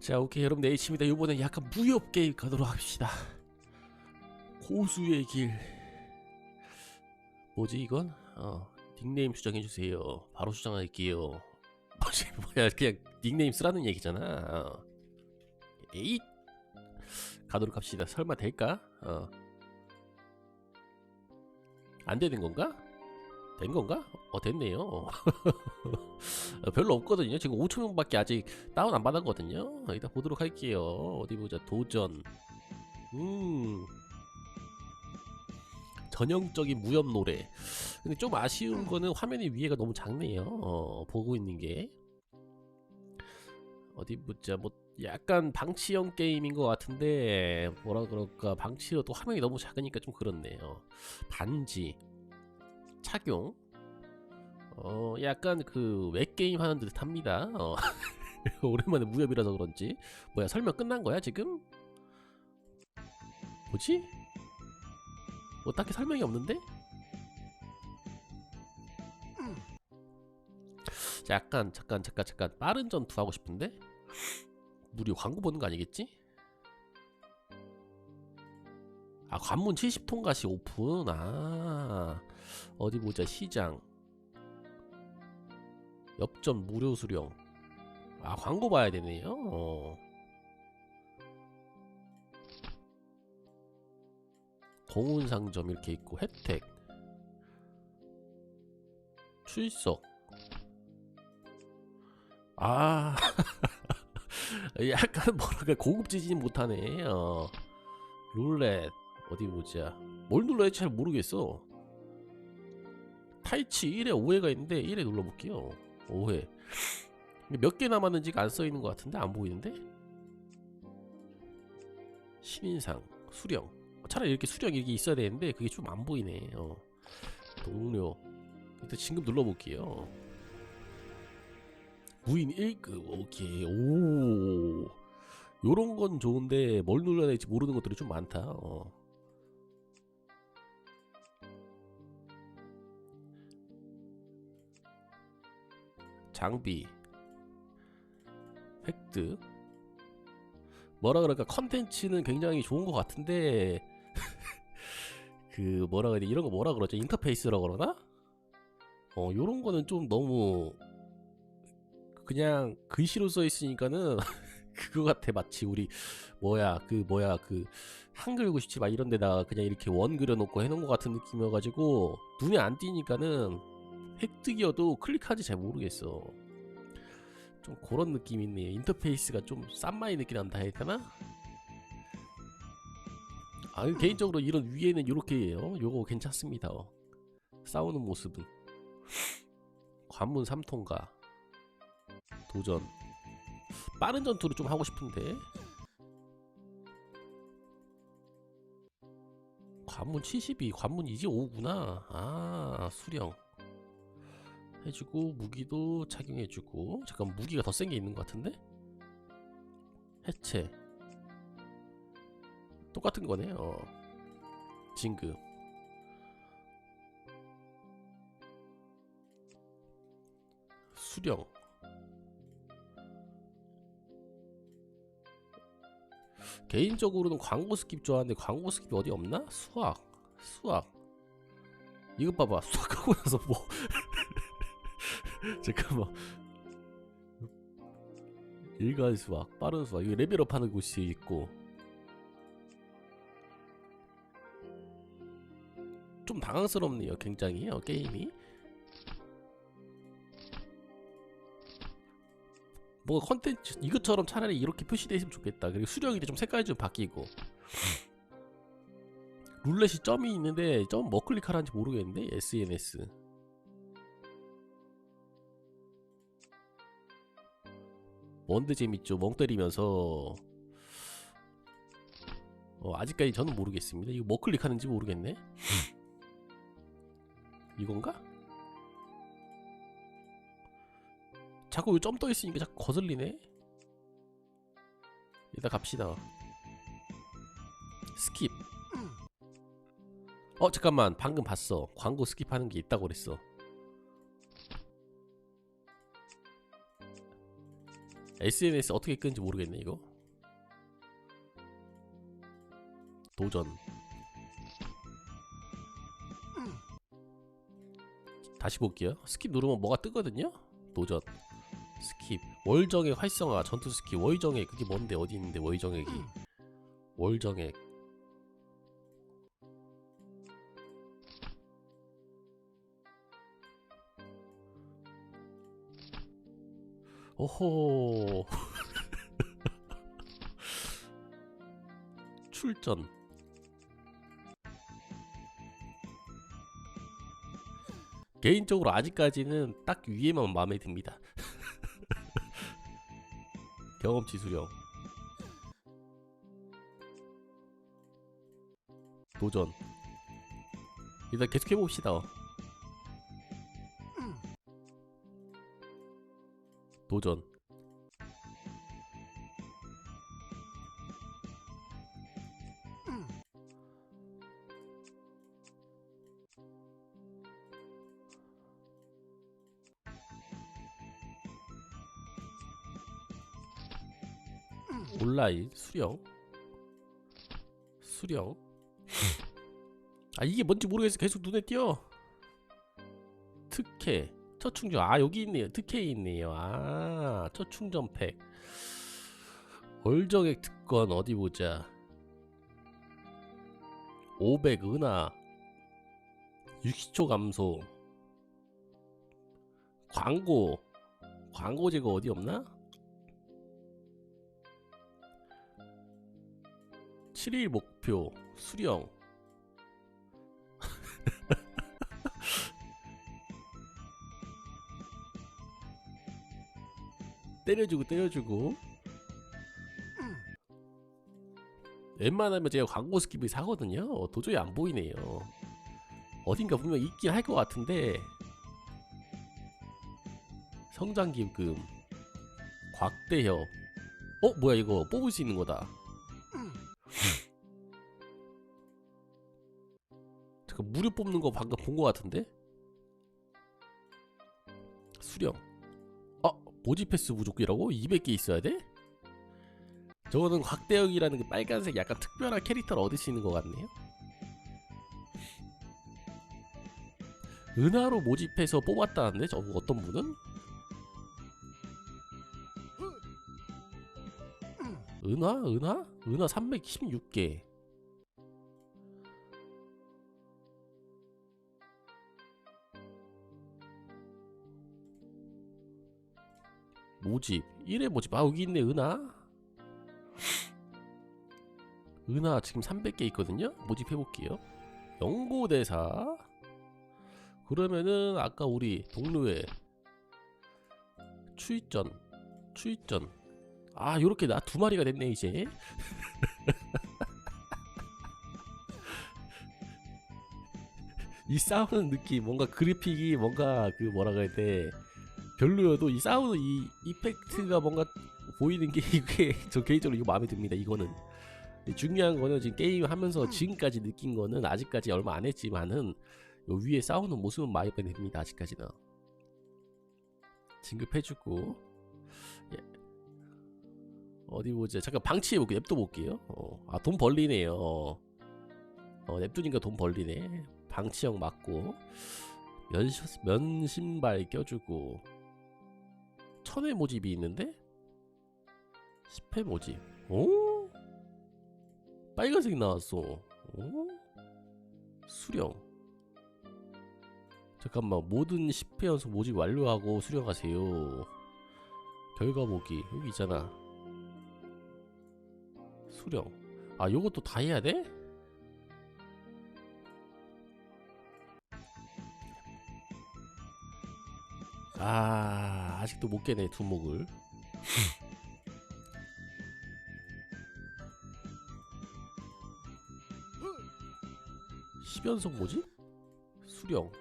자 오케이 여러분 H입니다 이번엔 약간 무협 게임 가도록 합시다 고수의 길 뭐지 이건? 어 닉네임 수정해주세요 바로 수정할게요 뭐지 뭐야 그냥 닉네임 쓰라는 얘기잖아 어. 에잇 가도록 합시다 설마 될까? 어. 안 되는 건가? 된 건가? 어 됐네요. 어, 별로 없거든요. 지금 5천명밖에 아직 다운 안 받았거든요. 이따 보도록 할게요. 어디 보자. 도전. 음. 전형적인 무협 노래. 근데 좀 아쉬운 거는 화면이 위에가 너무 작네요. 어, 보고 있는 게. 어디 보자. 뭐 약간 방치형 게임인 것 같은데 뭐라 그럴까. 방치로 또 화면이 너무 작으니까 좀 그렇네요. 반지 착용 어 약간 그 웹게임 하는 듯 합니다 어. 오랜만에 무협이라서 그런지 뭐야 설명 끝난 거야 지금? 뭐지? 뭐 딱히 설명이 없는데? 자, 약간 잠깐 잠깐 잠깐 빠른 전투 하고 싶은데 무리 광고 보는 거 아니겠지? 아 관문 70통가 시 오픈. 아 어디 보자 시장. 엽전 무료 수령. 아 광고 봐야 되네요. 어. 공운 상점 이렇게 있고 혜택. 출석. 아 약간 뭐랄까 고급지진 못하네. 어. 룰렛 어디 보자. 뭘 눌러야 할지 잘 모르겠어. 타이치 1회 5회가 있는데 1회 눌러볼게요. 5회 몇 개 남았는지가 안 써있는 것 같은데 안 보이는데? 신인상 수령. 차라리 이렇게 수령 이렇게 있어야 되는데 그게 좀 안 보이네. 어. 동료. 일단 지금 눌러볼게요. 무인 1급. 오케이. 오. 요런 건 좋은데 뭘 눌러야 될지 모르는 것들이 좀 많다. 어. 장비. 획득 뭐라 그럴까? 컨텐츠는 굉장히 좋은 것 같은데 그 뭐라 그래야 돼 이런 거 뭐라 그러죠 인터페이스라 그러나? 어 요런 거는 좀 너무 그냥 글씨로 써 있으니까는 그거 같아 마치. 우리 뭐야 그 뭐야 그 한글 97 막 이런 데다가 그냥 이렇게 원 그려놓고 해놓은 것 같은 느낌이어가지고 눈에 안 띄니까는 획득이어도 클릭하지 잘 모르겠어. 좀 그런 느낌이 있네요 인터페이스가 좀 싼마이 느낌 난다 해야 되나? 아 개인적으로 이런 위에는 이렇게 해요. 요거 괜찮습니다. 어. 싸우는 모습은. 관문 3통과 도전. 빠른 전투를 좀 하고 싶은데. 관문 72 관문 이제 5구나. 아 수령 해주고 무기도 착용해주고 잠깐 무기가 더 센 게 있는 것 같은데? 해체. 똑같은 거네 어. 진급. 수령. 개인적으로는 광고 스킵 좋아하는데 광고 스킵이 어디 없나? 수학. 수학. 이것 봐봐. 수학하고 나서 뭐 잠깐만 일괄 수학 빠른 수학 이거 레벨업 하는 곳이 있고. 좀 당황스럽네요 굉장히 어, 게임이. 뭐 컨텐츠 이것처럼 차라리 이렇게 표시되어 있으면 좋겠다. 그리고 수령이 좀 색깔이 좀 바뀌고. 룰렛이 점이 있는데 점 뭐 클릭하라는지 모르겠는데 SNS 뭔데 재밌죠 멍 때리면서 어, 아직까지 저는 모르겠습니다 이거 뭐 클릭하는지 모르겠네 이건가? 자꾸 점 떠 있으니까 자꾸 거슬리네. 이따 갑시다. 스킵. 어 잠깐만 방금 봤어. 광고 스킵하는 게 있다고 그랬어. SNS 어떻게 끄는지 모르겠네 이거. 도전. 다시 볼게요. 스킵 누르면 뭐가 뜨거든요? 도전. 스킵. 월정액 활성화 전투 스킵. 월정액 그게 뭔데? 어디 있는데? 월정액이 월정액 오호. 출전. 개인적으로 아직까지는 딱 위에만 마음에 듭니다. 경험치 수령. 도전. 일단 계속 해봅시다 도전. 온라인 수령. 수령. 아 이게 뭔지 모르겠어. 계속 눈에 띄어. 특혜 첫 충전. 아 여기 있네요. 특혜 있네요. 아첫 충전 팩. 월정액 특권 어디 보자. 500 은하. 60초 감소. 광고. 광고 제거 어디 없나? 7일 목표 수령 때려주고 때려주고. 웬만하면 제가 광고 스킵을 사거든요. 도저히 안 보이네요. 어딘가 분명 있긴 할 것 같은데. 성장기금. 곽대협. 어 뭐야 이거 뽑을 수 있는 거다. 잠깐 무료 뽑는 거 방금 본거 같은데? 수령. 아 모집 패스 부족이라고? 200개 있어야 돼? 저거는 곽대역이라는 그 빨간색 약간 특별한 캐릭터를 얻을 수 있는 것 같네요 은하로 모집해서 뽑았다는데 저거 어떤 분은? 은하? 은하? 은하 316개 모집 1회 모집 아 여기 있네 은하. 은하 지금 300개 있거든요? 모집해볼게요. 연고대사. 그러면은 아까 우리 동료의 추이전 추이전. 아 요렇게 나 두 마리가 됐네 이제. 이 싸우는 느낌 뭔가 그래픽이 뭔가 그 뭐라 그래야 돼 별로여도 이 싸우는 이 이펙트가 뭔가 보이는 게 이게 저 개인적으로 이거 마음에 듭니다 이거는. 중요한 거는 지금 게임 하면서 지금까지 느낀 거는 아직까지 얼마 안 했지만은 요 위에 싸우는 모습은 마음에 듭니다 아직까지는. 진급해주고. 예. 어디 보자. 잠깐 방치해볼게요. 냅둬 볼게요. 어, 아돈 벌리네요. 어, 냅두니까 돈 벌리네. 방치형 맞고. 면, 면신발 껴주고 천회 모집이 있는데? 10회 모집. 오? 빨간색 나왔어. 오? 수령. 잠깐만 모든 10회 연속 모집 완료하고 수령하세요. 결과 보기. 여기 있잖아. 수령. 아 요것도 다 해야 돼? 아 아직도 못 깨네 두목을. 십연속 뭐지? 수령.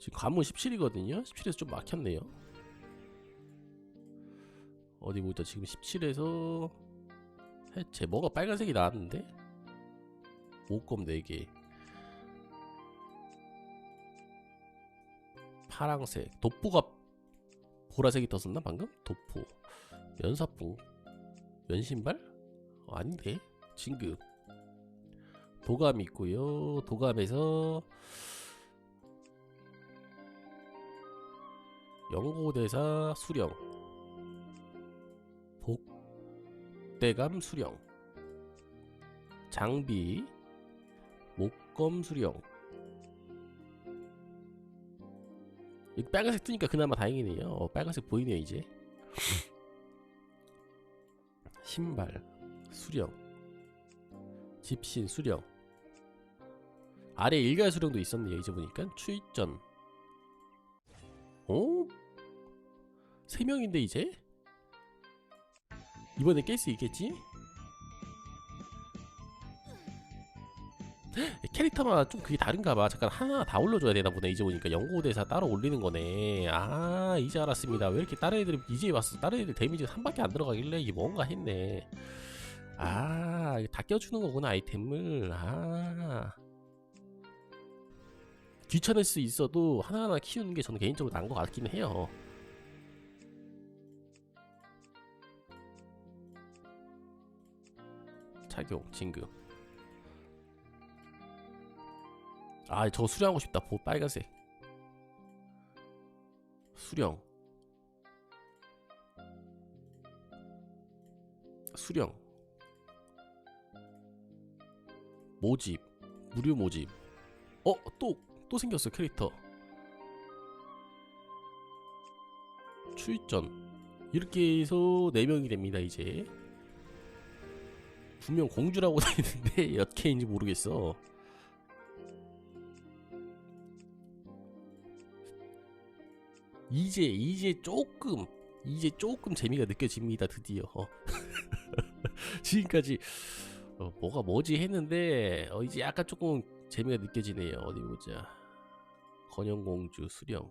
지금 관문 17이거든요? 17에서 좀 막혔네요. 어디 보자 지금 17에서 해체 뭐가 빨간색이 나왔는데? 모검 4개 파랑색 돋보가 보라색이 떴었나 방금? 도포. 연사풍. 연신발? 어, 아닌데? 진급. 도감 있고요. 도감에서 연고대사 수령. 복대감 수령. 장비. 목검 수령 이 빨간색 뜨니까 그나마 다행이네요. 어, 빨간색 보이네요 이제. 신발 수령 집신 수령. 아래 일갈 수령도 있었네요 이제 보니까. 추입전. 어? 세 명인데 이제? 이번에 깰 수 있겠지? 캐릭터마다 좀 그게 다른가 봐. 잠깐 하나 다 올려줘야 되나 보네. 이제 보니까 연고대사 따로 올리는 거네. 아, 이제 알았습니다. 왜 이렇게 다른 애들이 이제 왔어? 다른 애들 데미지가 3밖에 안 들어가길래 이게 뭔가 했네. 아, 이거 다 껴주는 거구나, 아이템을. 아. 귀찮을 수 있어도 하나하나 키우는 게 저는 개인적으로 나은 것 같기는 해요. 착용, 진급. 아, 저거 수령하고 싶다. 보 빨간색. 수령. 수령. 모집. 무료 모집. 어, 또, 또 생겼어, 캐릭터. 출전. 이렇게 해서 4명이 됩니다, 이제. 분명 공주라고 되는데, 몇 개인지 모르겠어. 이제 이제 조금 이제 조금 재미가 느껴집니다 드디어. 어. 지금까지 어, 뭐가 뭐지 했는데 어, 이제 약간 조금 재미가 느껴지네요 어디 보자. 건영공주 수령.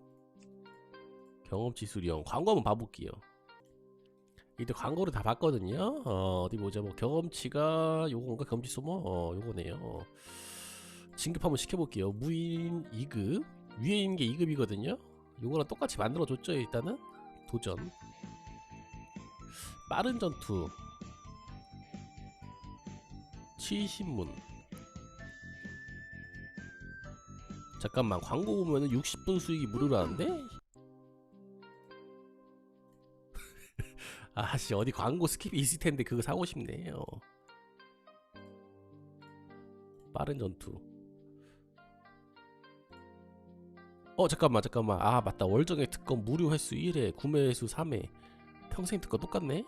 경험치 수령. 광고 한번 봐볼게요. 이때 광고를 다 봤거든요. 어, 어디 보자. 뭐 경험치가 요건가? 경험치 소모? 어 요거네요. 어. 진급 한번 시켜볼게요. 무인 2급. 위에 있는 게 2급이거든요 요거랑 똑같이 만들어줬죠 일단은? 도전. 빠른 전투. 치신문. 잠깐만 광고 보면은 60분 수익이 무료라는데? 아씨 어디 광고 스킵이 있을 텐데 그거 사고 싶네요 빠른 전투 어 잠깐만 잠깐만. 아 맞다. 월정액 특권 무료 횟수 1회 구매 횟수 3회. 평생 특권 똑같네?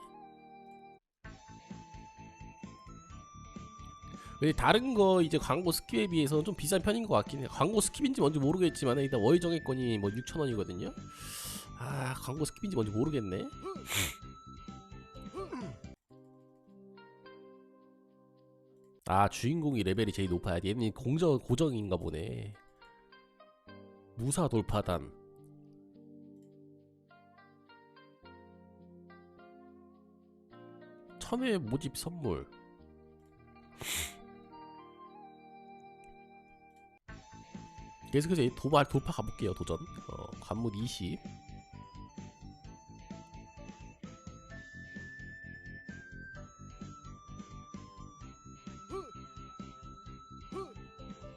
근데 다른 거 이제 광고 스킵에 비해서 좀 비싼 편인 것 같긴 해. 광고 스킵인지 뭔지 모르겠지만 일단 월정액권이 뭐 6천원이거든요. 아 광고 스킵인지 뭔지 모르겠네. 아 주인공이 레벨이 제일 높아야 돼. 얘는 공정 고정인가 보네 무사 돌파단. 천회 모집 선물. 계속해서 이 도발 돌파 가볼게요 도전. 어, 관문 20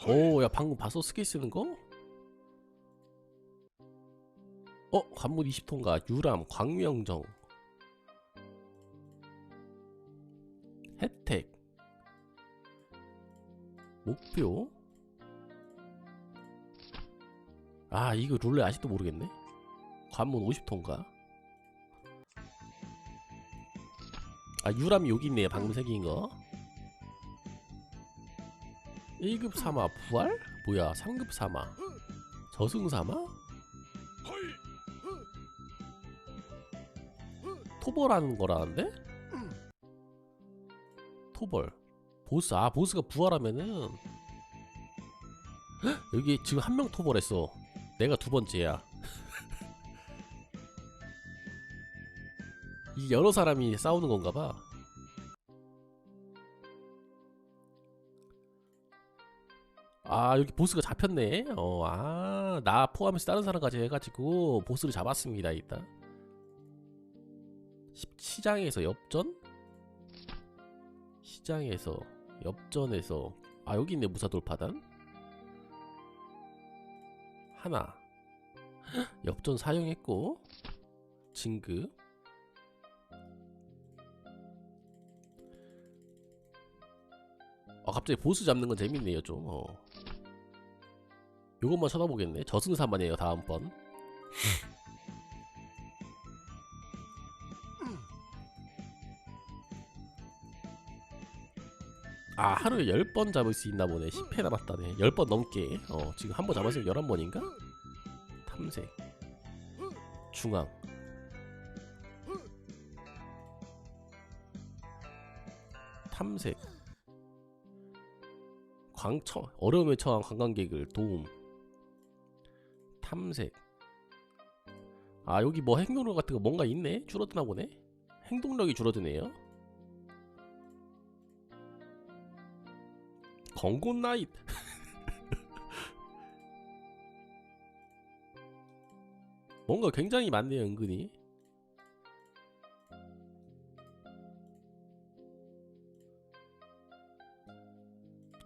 오, 야 방금 봤어? 스킬 쓰는 거? 관문 20통과 유람, 광명정 혜택 목표. 아 이거 룰레 아직도 모르겠네. 관문 50통과. 아 유람이 여기 있네 방금 새긴 거. 1급 사마 부활? 뭐야 3급 사마 저승 사마? 토벌하는 거라는데? 토벌. 보스 아 보스가 부활하면은. 헉, 여기 지금 한 명 토벌했어. 내가 두 번째야. 이 여러 사람이 싸우는 건가 봐. 아 여기 보스가 잡혔네. 어 아 나 포함해서 다른 사람까지 해가지고 보스를 잡았습니다 일단 시- 시장에서 엽전? 시장에서 엽전에서 아 여기 있네 무사 돌파단? 하나. 엽전 사용했고 진급. 아 갑자기 보스 잡는 건 재밌네요 좀. 어. 요것만 쳐다보겠네. 저승사만이에요 다음번 아 하루에 10번 잡을 수 있나 보네. 10회 남았다네. 10번 넘게. 어 지금 한 번 잡았으면 11번인가? 탐색. 중앙. 탐색. 광청. 어려움에 처한 관광객을 도움. 탐색. 아 여기 뭐 행동력 같은 거 뭔가 있네? 줄어드나 보네? 행동력이 줄어드네요 건곤 나잇. 뭔가 굉장히 많네요 은근히.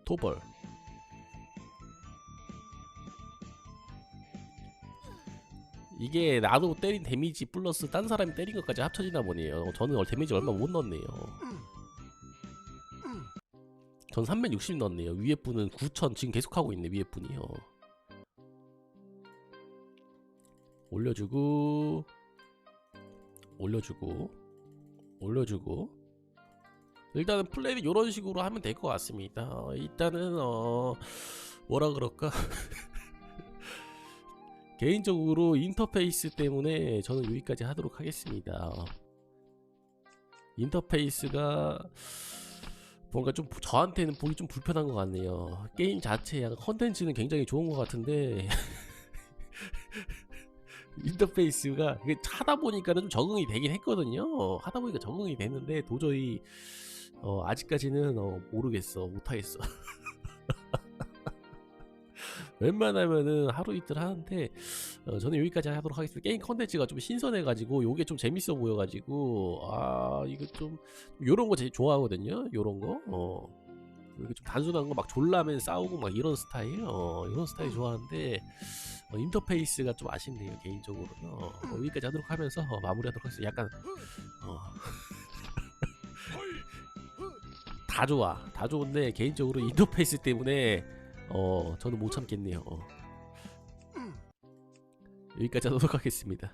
도벌. 이게 나도 때린 데미지 플러스 딴 사람이 때린 것까지 합쳐지나 보네요. 저는 데미지 얼마 못 넣었네요 전 360 넣었네요. 위에 분은 9000 지금 계속 하고 있네 위에 분이요. 올려주고 올려주고 올려주고. 일단은 플레이는 이런 식으로 하면 될 것 같습니다. 어, 일단은 어 뭐라 그럴까? 개인적으로 인터페이스 때문에 저는 여기까지 하도록 하겠습니다. 인터페이스가 뭔가 좀 저한테는 보기 좀 불편한 것 같네요 게임 자체 약간 컨텐츠는 굉장히 좋은 것 같은데 인터페이스가 하다 보니까는 좀 적응이 되긴 했거든요. 하다 보니까 적응이 됐는데 도저히 어, 아직까지는 어, 모르겠어, 못하겠어. 웬만하면은 하루 이틀 하는데 어, 저는 여기까지 하도록 하겠습니다. 게임 컨텐츠가 좀 신선해가지고 요게 좀 재밌어 보여가지고 아 이거 좀 요런 거 제일 좋아하거든요. 요런 거. 어. 이렇게 좀 단순한 거 막 졸라맨 싸우고 막 이런 스타일 어, 이런 스타일 좋아하는데 어, 인터페이스가 좀 아쉽네요 개인적으로는 어, 어, 여기까지 하도록 하면서 어, 마무리하도록 하겠습니다 약간 어, 다 좋아 다 좋은데 개인적으로 인터페이스 때문에 어 저는 못 참겠네요 어. 여기까지 하도록 하겠습니다